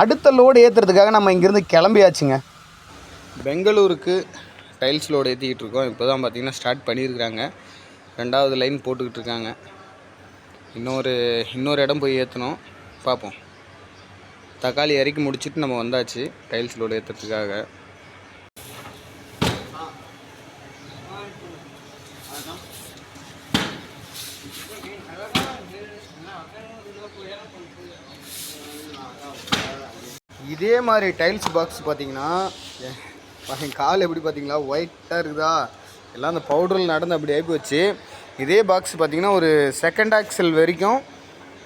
அடுத்த லோடு ஏற்றுறதுக்காக நம்ம இங்கேருந்து கிளம்பியாச்சுங்க. பெங்களூருக்கு டைல்ஸ் லோடு ஏற்றிக்கிட்டு இருக்கோம். இப்போ தான் பார்த்திங்கன்னா ஸ்டார்ட் பண்ணியிருக்கிறாங்க. ரெண்டாவது லைன் போட்டுக்கிட்டு இருக்காங்க. இன்னொரு இன்னொரு இடம் போய் ஏற்றணும் பார்ப்போம். தக்காளி இறக்கி முடிச்சுட்டு நம்ம வந்தாச்சு டைல்ஸ் லோடு ஏற்றுறதுக்காக இதே மாதிரி டைல்ஸ் பாக்ஸ் பார்த்தீங்கன்னா என் கால் எப்படி பார்த்தீங்களா? ஒயிட்டாக இருக்குதா? எல்லாம் அந்த பவுடரில் நடந்து அப்படி ஆகி போச்சு. இதே பாக்ஸ் பார்த்தீங்கன்னா ஒரு செகண்ட் ஆக்சல் வரைக்கும்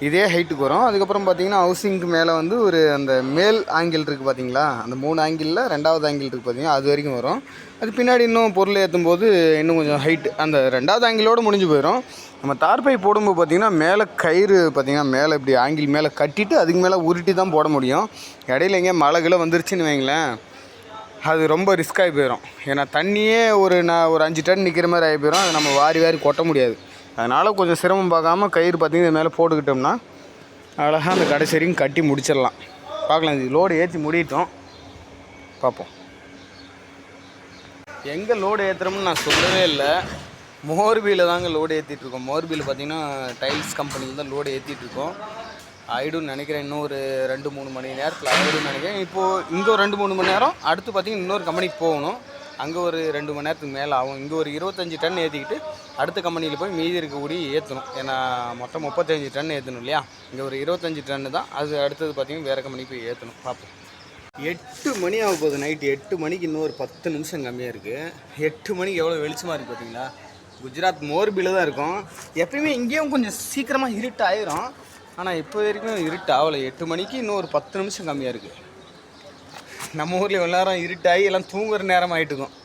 இதே ஹைட்டுக்கு வரும். அதுக்கப்புறம் பார்த்தீங்கன்னா ஹவுசிங்க்கு மேலே வந்து ஒரு அந்த மேல் ஆங்கிள் இருக்குது பார்த்தீங்களா? அந்த மூணு ஆங்கிளில் ரெண்டாவது ஆங்கிள் இருக்குது பார்த்தீங்கன்னா அது வரைக்கும் வரும். அது பின்னாடி இன்னும் பொருள் ஏற்றும் போது இன்னும் கொஞ்சம் ஹைட்டு அந்த ரெண்டாவது ஆங்கிளோடு முடிஞ்சு போயிடும். நம்ம தார்பை போடும்போது பார்த்திங்கன்னா மேலே கயிறு பார்த்திங்கன்னா மேலே இப்படி ஆங்கில் மேலே கட்டிட்டு அதுக்கு மேலே உருட்டி தான் போட முடியும். இடையில எங்கேயும் மழை கிளை வந்துருச்சுன்னு வைங்களேன். அது ரொம்ப ரிஸ்க்காகி போயிடும் ஏன்னா தண்ணியே ஒரு நான் ஒரு அஞ்சு டன் நிற்கிற மாதிரி ஆகி போயிடும் அதை நம்ம வாரி வாரி கொட்ட முடியாது. அதனால் கொஞ்சம் சிரமம் பார்க்காம கயிறு பார்த்தீங்கன்னா இது மேலே போட்டுக்கிட்டோம்னா அழகாக அந்த கடைசி வரைக்கும் கட்டி முடிச்சிடலாம். பார்க்கலாம் இது லோடு ஏற்றி முடிட்டோம். பார்ப்போம். எங்கே லோடு ஏற்றுறோம்னு நான் சொல்லவே இல்லை. மோர்பியில் தாங்க லோடு ஏற்றிட்டுருக்கோம் மோர்பியில் பார்த்தீங்கன்னா டைல்ஸ் கம்பெனியில் தான் லோடு ஏற்றிட்டுருக்கோம் ஆயிடும்னு நினைக்கிறேன் இன்னும் ஒரு ரெண்டு மூணு மணி நேரத்தில் ஆயிடும்னு நினைக்கிறேன். இப்போது இங்கே ஒரு ரெண்டு மூணு மணி நேரம் அடுத்து பார்த்திங்கன்னா இன்னொரு கம்பெனிக்கு போகணும். அங்கே ஒரு ரெண்டு மணி நேரத்துக்கு மேலே ஆகும். இங்கே ஒரு இருபத்தஞ்சி டன் ஏற்றிக்கிட்டு அடுத்த கம்பெனியில் போய் மீதி இருக்கக்கூடிய ஏற்றணும் ஏன்னா மொத்தம் முப்பத்தஞ்சு டன் ஏற்றணும் இல்லையா? இங்கே ஒரு இருபத்தஞ்சி டன்னு தான். அது அடுத்தது பார்த்தீங்கன்னா வேறு கம்பெனிக்கு போய் ஏற்றணும் பார்ப்போம் எட்டு மணி ஆக போகுது நைட்டு எட்டு மணிக்கு இன்னும் ஒரு பத்து நிமிஷம் கம்மியாக இருக்குது எட்டு மணிக்கு எவ்வளோ வெளிச்சமாக இருக்குது பார்த்தீங்களா குஜராத் மோர்பியில் தான் இருக்கும். எப்பயுமே இங்கேயும் கொஞ்சம் சீக்கிரமாக இருட்டு ஆயிரும். ஆனால் இப்போ வரைக்கும் இருட்டு ஆகலை. எட்டு மணிக்கு இன்னும் ஒரு பத்து நிமிஷம் கம்மியாக இருக்குது நம்ம ஊரில் இவ்வளோ நேரம் இருட்டாகி எல்லாம் தூங்குற நேரம் ஆகிட்டுருக்கும்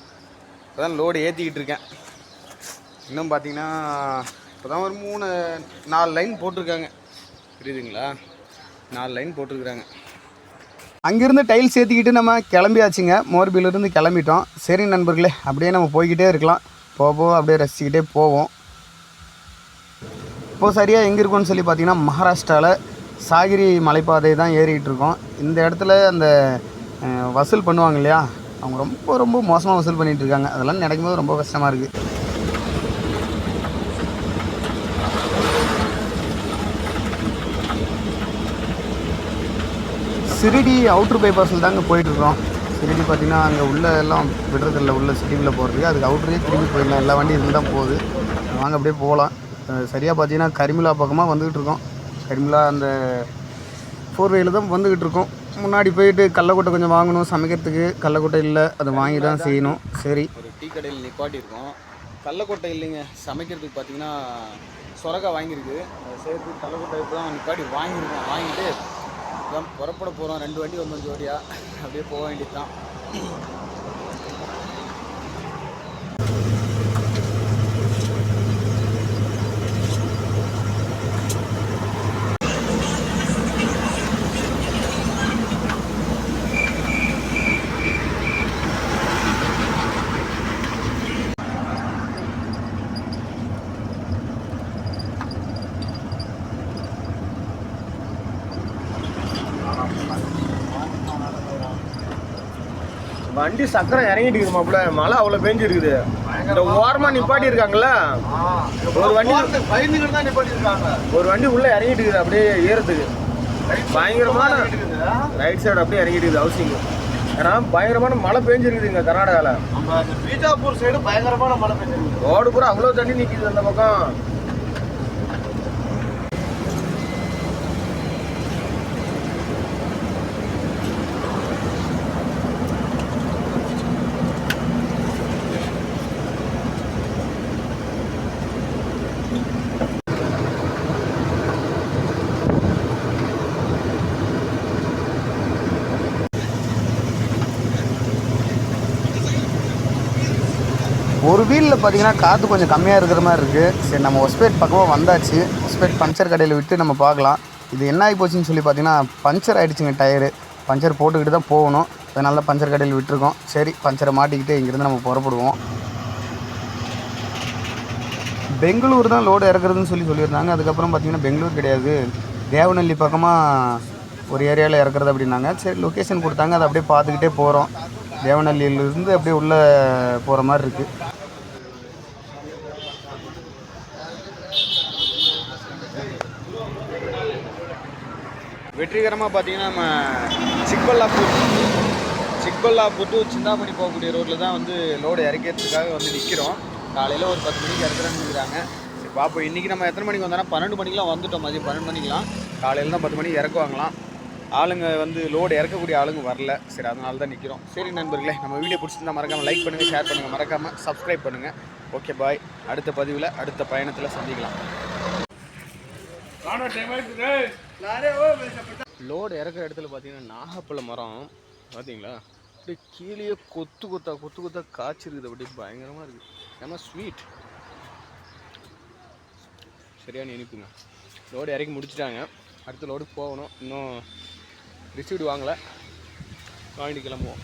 இப்போ தான் லோடு ஏற்றிக்கிட்டு இருக்கேன். இன்னும் பார்த்தீங்கன்னா இப்போ தான் ஒரு மூணு நாலு லைன் போட்டிருக்காங்க. புரியுதுங்களா? நாலு லைன் போட்டிருக்குறாங்க. அங்கேருந்து டைல்ஸ் ஏற்றிக்கிட்டு நம்ம கிளம்பியாச்சுங்க. மோர்பிலிருந்து கிளம்பிட்டோம். சரி நண்பர்களே அப்படியே நம்ம போய்கிட்டே இருக்கலாம். போக போக அப்படியே ரசிக்கிட்டே போவோம். இப்போது சரியாக எங்கே இருக்கோம்னு சொல்லி பார்த்தீங்கன்னா மகாராஷ்டிராவில் சாகிரி மலைப்பாதை தான் ஏறிக்கிட்டு இருக்கோம். இந்த இடத்துல அந்த வசூல் பண்ணுவாங்க இல்லையா? அவங்க ரொம்ப ரொம்ப மோசமாக வசூல் பண்ணிகிட்டு இருக்காங்க. அதெல்லாம் நினைக்கும்போது ரொம்ப கஷ்டமாக இருக்குது சிரிடி அவுட்ரு பைபாஸில் தாங்க போயிட்டுருக்கோம் சிரிடி பார்த்தீங்கன்னா அங்கே உள்ள எல்லாம் விடுறதில்ல. உள்ள சிட்டிக்குள்ளே போகிறதுக்கு அதுக்கு அவுட்ரே திரும்பி போயிடலாம். எல்லா வண்டியும் இருந்தால் தான் போகுது. வாங்க அப்படியே போகலாம். சரியாக பார்த்தீங்கன்னா கரிமிலா பக்கமாக வந்துக்கிட்டு இருக்கோம். கரிமிலா அந்த ஃபோர் வேயில் தான் வந்துக்கிட்டு இருக்கோம். முன்னாடி போயிட்டு கடலக்கொட்டை கொஞ்சம் வாங்கணும். சமைக்கிறதுக்கு கடலக்கொட்டை இல்லை. அதை வாங்கி தான் செய்யணும். சரி. ஒரு டீ கடையில் நிப்பாட்டியிருக்கோம். இருக்கோம் இல்லைங்க. சமைக்கிறதுக்கு பார்த்தீங்கன்னா சொரக்கா வாங்கியிருக்கு. சேர்த்து கடலக்கொட்டை தான் நிப்பாட்டி வாங்கியிருக்கோம். வாங்கிட்டு புறப்பட போகிறோம் ரெண்டு வண்டி வந்தோம் ஜோடியாக அப்படியே போக வேண்டியது தான் வண்டி சக்கரம் இறங்கிட்டு இருக்குது மாப்பிள மழை அவ்வளோ பேஞ்சு இருக்குது இந்த ஓரமா நிப்பாட்டி இருக்காங்கல்ல ஒரு வண்டி ஒரு வண்டி உள்ள இறங்கிட்டு இருக்குது அப்படியே ஏறதுக்கு பயங்கரமான ரைட் சைடு அப்படியே இறங்கிட்டு இருக்குது ஹவுசிங் ஏன்னா பயங்கரமான மழை பேஞ்சிருக்குது இங்க கர்நாடகாவில் பீஜாப்பூர் சைடு பயங்கரமான மழை பெஞ்சிருக்கு ரோடு பூரா அவ்வளோ தண்ணி நிற்கிது அந்த பக்கம். ஒரு வீலில் பார்த்தீங்கன்னா காற்று கொஞ்சம் கம்மியாக இருக்கிற மாதிரி இருக்குது சரி நம்ம ஒஸ்பேட் பக்கமாக வந்தாச்சு. ஒஸ்பேட் பஞ்சர் கடையில் விட்டு நம்ம பார்க்கலாம். இது என்ன ஆகி போச்சுன்னு சொல்லி பார்த்தீங்கன்னா பஞ்சர் ஆகிடுச்சுங்க டயரு. பஞ்சர் போட்டுக்கிட்டு தான் போகணும். அதனால தான் பஞ்சர் கடையில் விட்டுருக்கோம். சரி பஞ்சரை மாட்டிக்கிட்டு இங்கேருந்து நம்ம புறப்படுவோம். பெங்களூர் தான் லோடு இறக்குறதுன்னு சொல்லி சொல்லியிருந்தாங்க. அதுக்கப்புறம் பார்த்தீங்கன்னா பெங்களூர் கிடையாது. தேவநெல்லி பக்கமாக ஒரு ஏரியாவில் இறக்குறது அப்படின்னாங்க. சரி லொக்கேஷன் கொடுத்தாங்க. அதை அப்படியே பார்த்துக்கிட்டே போகிறோம் தேவநெல்லியிலேருந்து அப்படியே உள்ளே போகிற மாதிரி இருக்குது வெற்றிகரமாக பார்த்தீங்கன்னா நம்ம சிக்பல்லாப்பூர் சிக்பல்லாப்பூர் டு சிந்தாமணி போகக்கூடிய ரோட்டில் தான் வந்து லோடு இறக்கிறதுக்காக வந்து நிற்கிறோம் காலையில் ஒரு பத்து மணிக்கு இறக்குறேன்னு நிற்கிறாங்க சரி பார்ப்போம் இன்றைக்கி நம்ம எத்தனை மணிக்கு வந்தோம்னா பன்னெண்டு மணிக்கெலாம் வந்துட்டோம். மதியம் பன்னெண்டு மணிக்கெலாம் காலையில் தான் பத்து மணிக்கு இறக்குவாங்களாம். ஆளுங்க வந்து லோடு இறக்கக்கூடிய ஆளுங்க வரல. சரி அதனால தான் நிற்கிறோம் சரி நண்பர்களே நம்ம வீடியோ பிடிச்சிருந்தா மறக்காமல் லைக் பண்ணுங்கள் ஷேர் பண்ணுங்கள் மறக்காமல் சப்ஸ்கிரைப் பண்ணுங்கள் ஓகே பாய் அடுத்த பதிவில் அடுத்த பயணத்தில் சந்திக்கலாம். லோடு இறக்குற இடத்துல பார்த்தீங்கன்னா நாகப்பழ மரம் பார்த்தீங்களா? அப்படியே கீழே கொத்து கொத்தா கொத்து கொத்தா காய்ச்சிருக்குது. அப்படியே பயங்கரமாக இருக்குது ஏமா ஸ்வீட் சரியான இனிப்புங்க. லோடு இறக்கி முடிச்சிட்டாங்க. அடுத்த லோடு போகணும். இன்னும் ரிசீவ்டு வாங்கலை. வாங்கிட்டு கிளம்புவோம்.